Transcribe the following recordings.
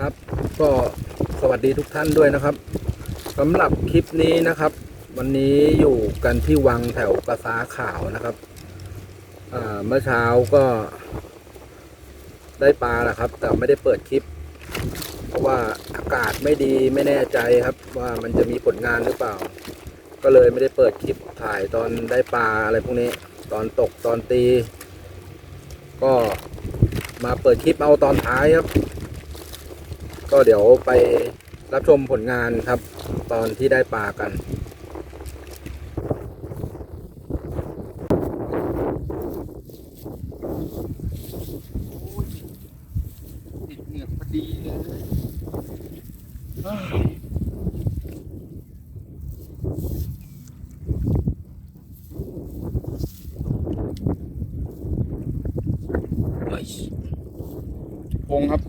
ครับ ก็สวัสดีทุกท่านด้วยนะครับสำหรับคลิปนี้นะครับ วันนี้อยู่กันที่วังแถวกระซาขาวนะครับเมื่อเช้าก็ได้ปลาแหละครับ แต่ไม่ได้เปิดคลิป เพราะว่าอากาศไม่ดีไม่แน่ใจครับ ว่ามันจะมีผลงานหรือเปล่า ก็เลยไม่ได้เปิดคลิปถ่ายตอนได้ปลาอะไรพวกนี้ ตอนตกตอนตี ก็มาเปิดคลิปเอาตอนท้ายครับ ก็เดี๋ยวไปรับชมผลงานครับ ตอนที่ได้ปลากันติดเหงือกพอดีเลยพงครับ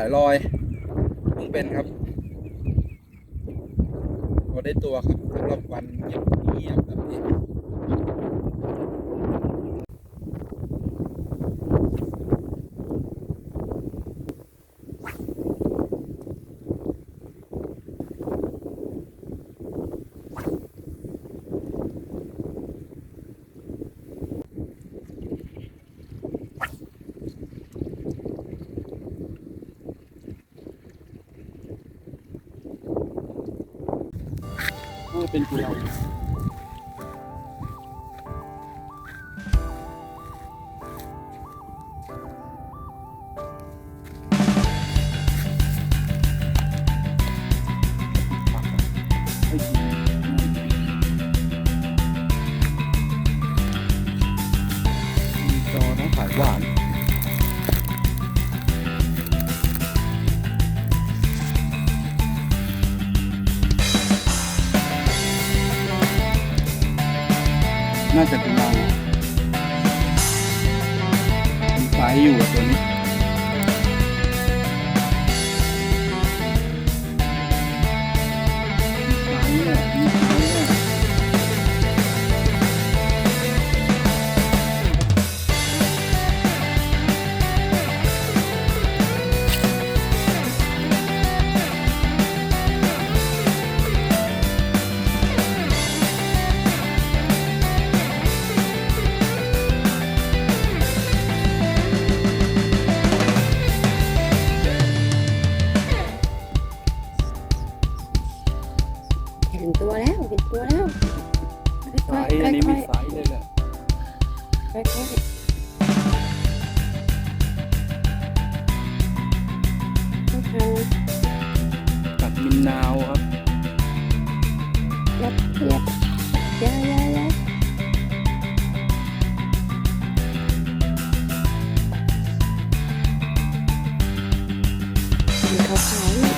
สายลอยเพิ่งเป็นครับพอได้ตัวครับสำหรับวันเงียบๆแบบนี้ เป็นกุหลาบ น่าจะเป็นเรามีไฟอยู่ตัวนี้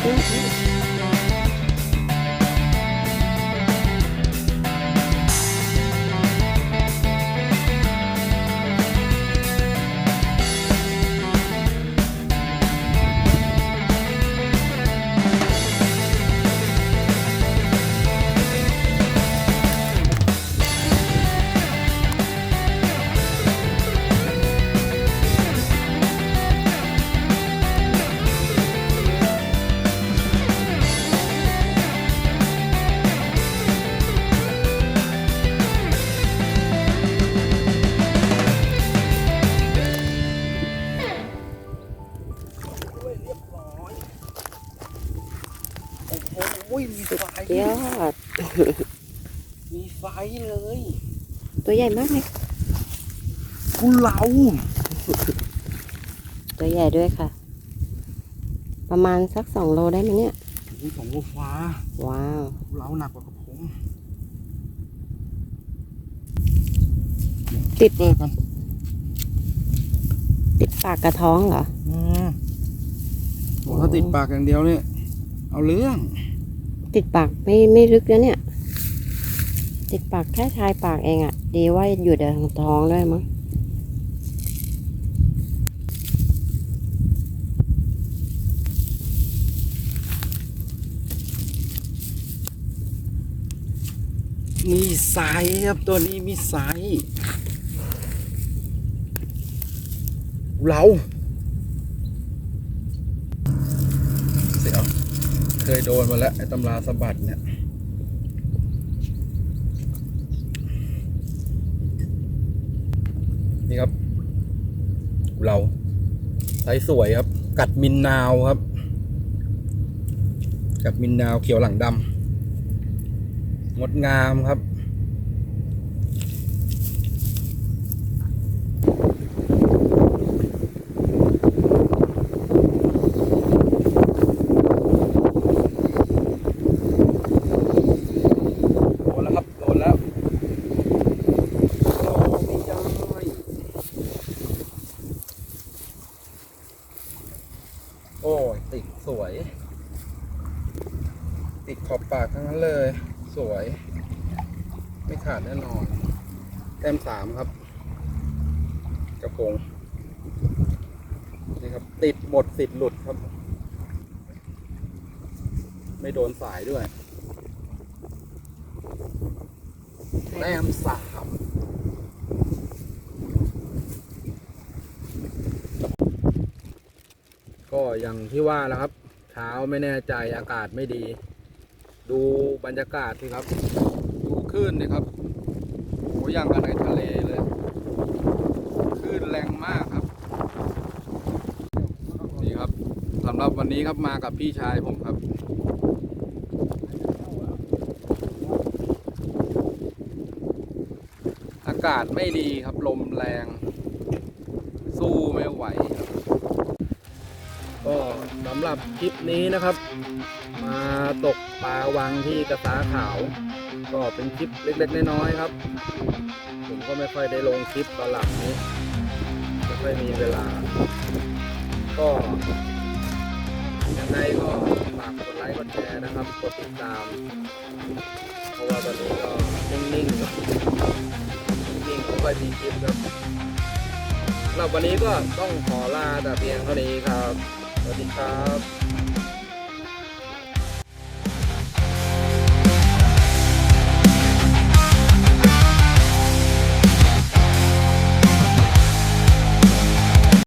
า ยอด มีไฟเลย ตัวใหญ่มากเลยกุเราตัวใหญ่ด้วยค่ะ ประมาณสักสองโลได้ไหมเนี่ยโอ้ยสองโลฟ้า ว้าวกุเราหนักกว่ากระพงติดนี่กันติดปากกระท้องเหรอ อืมโอ้ถ้าติดปากอย่างเดียวเนี่ย เอาเรื่อง ติดปากไม่ไม่ลึกนะเนี่ย ติดปากแค่ชายปากเองอะ่ะ ดีว่าอยู่เดินท้องด้วยมั้งมีสายครับตัวนี้มีสายเรา เคยโดนมาแล้วไอ้ตำราสะบัดเนี่ยนี่ครับ เราไซส์สวยครับ กัดมินนาวครับ กัดมินนาวเขียวหลังดำงดงามครับ โดนแล้วครับ โดนแล้วโอ้ไม่ได้โอ้ย ติดสวย ติดขอบปากทั้งนั้นเลย สวย ไม่ขาดแน่นอน แต้มสามครับ กระพงนี่ครับ ติดหมดสิทธิ์หลุดครับ ไม่โดนสายด้วย แต้มสามก็อย่างที่ว่าแล้วครับ เช้าไม่แน่ใจอากาศไม่ดี ดูบรรยากาศสิครับ ดูคลื่นนี่ครับโอ้ยังกันในทะเลเลยคลื่นแรงมากครับนี่ครับสำหรับวันนี้ครับมากับพี่ชายผมครับอากาศไม่ดีครับลมแรง สู้ไม่ไหวครับ ก็สำหรับคลิปนี้นะครับ มาตกปลาวังที่กระตาขาว ก็เป็นคลิปเล็กๆน้อยๆครับ ผมก็ไม่ค่อยได้ลงคลิปตอนหลังนี้ไม่ค่อยมีเวลา ก็ยังไงก็ฝากกดไลค์กดแชร์นะครับ กดติดตาม เพราะว่าตอนนี้ก็นิ่งๆครับนิ่งๆไม่ค่อยมีคลิปครับสำหรับวันนี้ก็ต้องขอลาแต่เพียงเท่านี้ครับ สวัสดีครับ